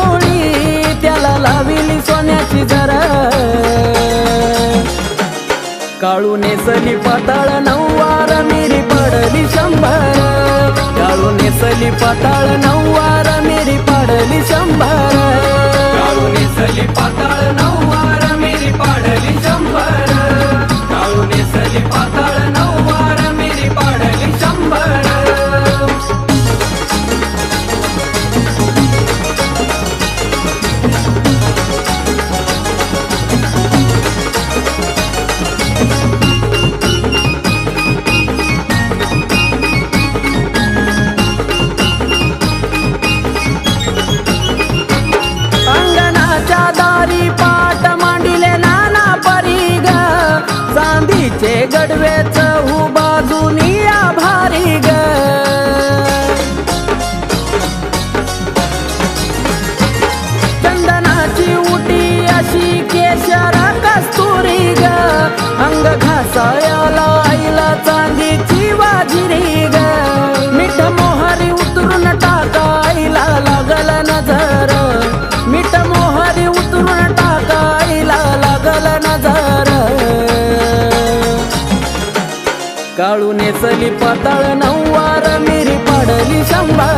डोळी त्याला लाविली सोन्याची जर काळू नेसली पाताळ नऊवार मिरी पडली शंभर. काळू नेसली पाताळ नऊवार गडवेच हू बाजूनी आभारी ग. चंदनाची उटी अशी केशर कस्तुरी ग. अंग घासायला काळू चली पाताळ नऊवार मिरी पाडली शंभा